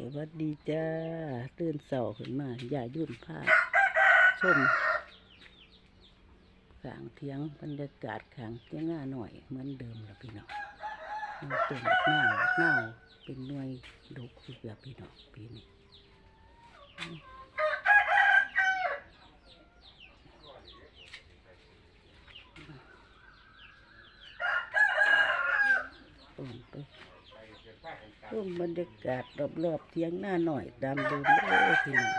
สวัสดีจ้าตื่นเสาขึ้นมา อย่ายุ่นผ้าชมขางเทียงบรรยากาศขางเทียงหน้าหน่อย เหมือนเดิมละพี่น้องมันเป็นหน้าหน้าเป็นหน่วยดกอยู่แบบพี่น้องปีนี้ต้นไป ร่วมบรรยากาศรอบๆเทียงหน้าหน่อยตามเดิมเลยพี่น้อง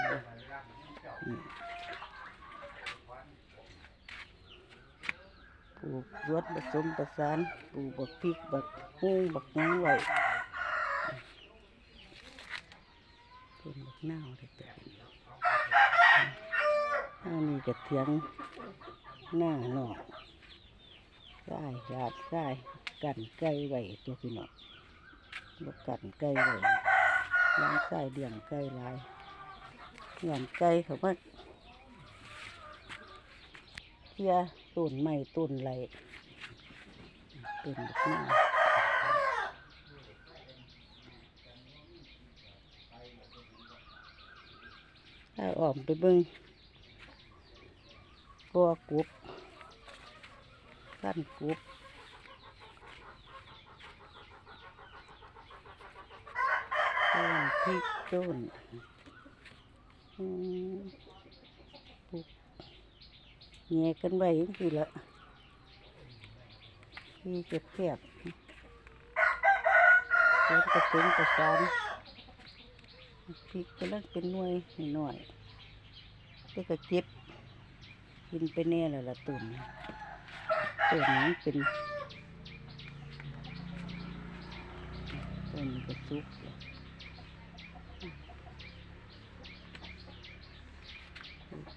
ปลูกรวดผสมประสานปลูกบักพริกบักฮู้บักหยังไว้ต้นบักนาวเลยจ้ะอันนี้ก็เทียงหน้าหน่อยใส่หยาดใส่กันไก่ไว้ตัวพี่น้อง บกกันไก่เลยล้างไส้เลี้ยงไก่ลายเลี้ยงไก่เขามาเทียต้นไม้ต้นไรต้นหน้าถ้าออมไปเบิ้งกัวกุบขั้นกุบ ต้นพริกต้นปลูกแง่กันไว้ยังสิละที่เก็บแคบเพิ่นกระตุ้นกระสานพริกกำลังเป็นหน่วยหน่อยๆแต่ก็เจ็บกินไปแน่แล้วละตุ่นต้นนี้เป็นต้นกระซุกแล้ว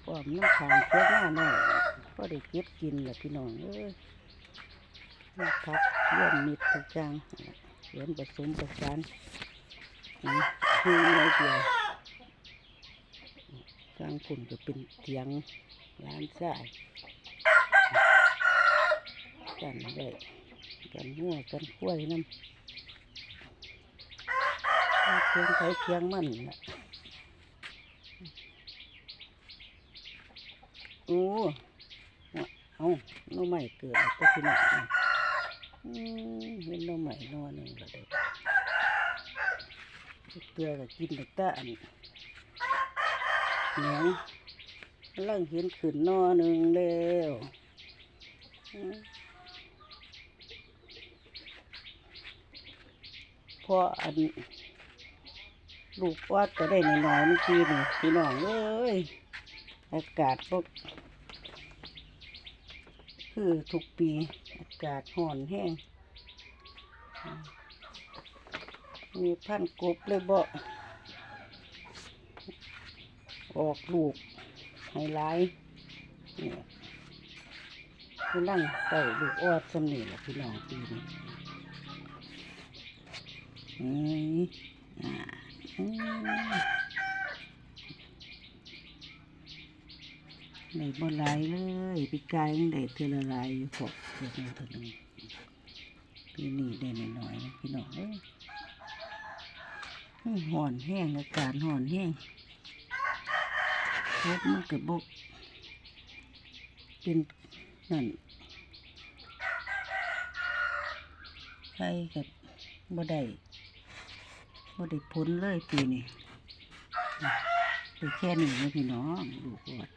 ป้ อมน้ำขางเพื่อหน้าหน่อยก็ได้เก็บกินแหละพี่น้องเอ้ยนี่พักเยี่ยมมิดทุกอย่างเขียนผสมประสานนี่คือไอเดียวกลางฝุ่นก็เป็นเถียงร้านทรายกันได้กันหัวกันกล้วน้ำเพียงไผเพียงมันล่ะ โอ้เอาน้อใหม่เกิดก็พี่น้องอืมเห็นน้อใหม่นอนหนึ่งก็ได้เกลือก็กินแต่ตะอันเหนียงกำลังเห็นขึ้นนอหนึ่งแล้วพออันลูกวัดก็ได้หน่อยๆเมื่อกี้นี่พี่น้องเอ้ย อากาศพวกคือทุกปีอากาศห่อนแห้งมีพันกบเลยบ่ออกลูกให้หลายเนี่ยคือนั่งใส่ลูกออดสำนีแหละพี่น้องปีนี้อืมอ่าอืม ในบ่หลายเลยปีกายยังได้เท่าละลายอยู่พอเท่านึงเท่านึงปีนี้ได้น้อยๆนะพี่น้องเอ้ยห่อนแห้งอากาศห่อนแห้งรถมันกระบกเป็นนั่นใครกับบ่ได้บ่ได้พ้นเลยปีนี้ไปแค่นี้นะพี่น้องดูกอด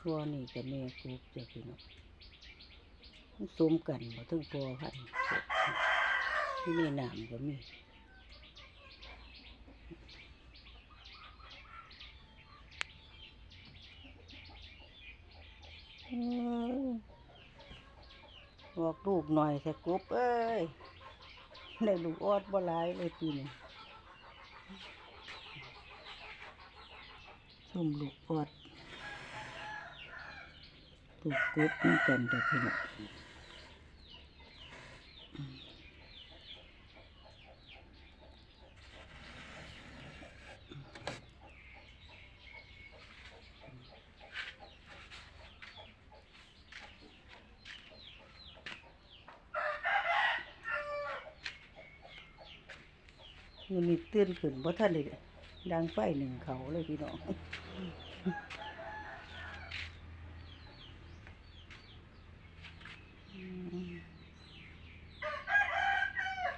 ทั่วนี่กับแม่กรูปจะพี่น้องมันสมกันบ่ถึงพอพันที่นี่น้ำก็มีบอกลูกหน่อยแต่กบเอ้ยได้ลูกออดบ่หลายเลยปีนี้ ส้มลูกออดปลูกกุ๊บนี่กันแต่พี่น้องมันมีตื่นขึ้นเพราะท่านเลยดังไฟหนึ่งเขาเลยพี่น้อง ขึ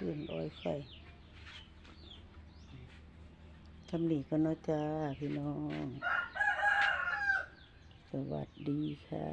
้นอ้อยไฟทำหนีก็นนะจ้าพี่น้อง สวัสดีค่ะ